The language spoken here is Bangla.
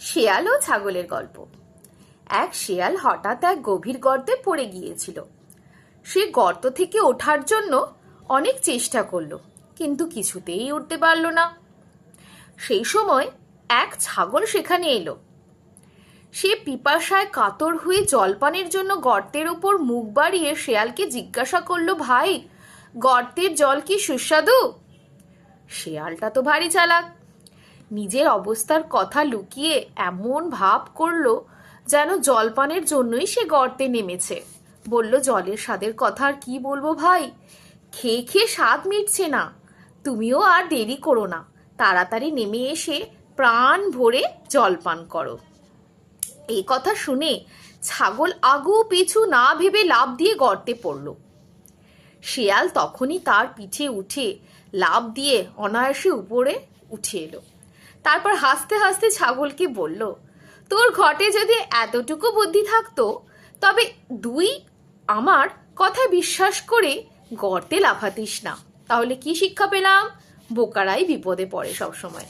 শেয়াল ও ছাগলের গল্প। এক শেয়াল হঠাৎ এক গভীর গর্তে পড়ে গিয়েছিল। সে গর্ত থেকে ওঠার জন্য অনেক চেষ্টা করল, কিন্তু কিছুতেই উঠতে পারল না। সেই সময় এক ছাগল সেখানে এলো। সে পিপাসায় কাতর হয়ে জলপানের জন্য গর্তের ওপর মুখ বাড়িয়ে শেয়ালকে জিজ্ঞাসা করল, ভাই, গর্তের জল কি সুস্বাদু? শেয়ালটা তো ভারী চালাক। নিজের অবস্থার কথা লুকিয়ে এমন ভাব করল যেন জলপানের জন্যই সে গর্তে নেমেছে। বলল, জলের স্বাদের কথা আর কি বলব ভাই? খেয়ে খেয়ে স্বাদ মিটছে না। তুমিও আর দেরি করো না। তাড়াতাড়ি নেমে এসে প্রাণ ভরে জলপান করো এই কথা শুনে ছাগল আগু পিছু না ভেবে লাভ দিয়ে গর্তে পড়ল। শেয়াল তখনই তার পিঠে উঠে লাভ দিয়ে অনায়াসে উপরে উঠে এলো। তারপর হাসতে হাসতে ছাগলকে বলল, তোর ঘটে যদি এতটুকু বুদ্ধি থাকতো, তবে দুই আমার কথায় বিশ্বাস করে গর্তে লাফাতিস না। তাহলে কি শিক্ষা পেলাম? বোকারাই বিপদে পড়ে সবসময়।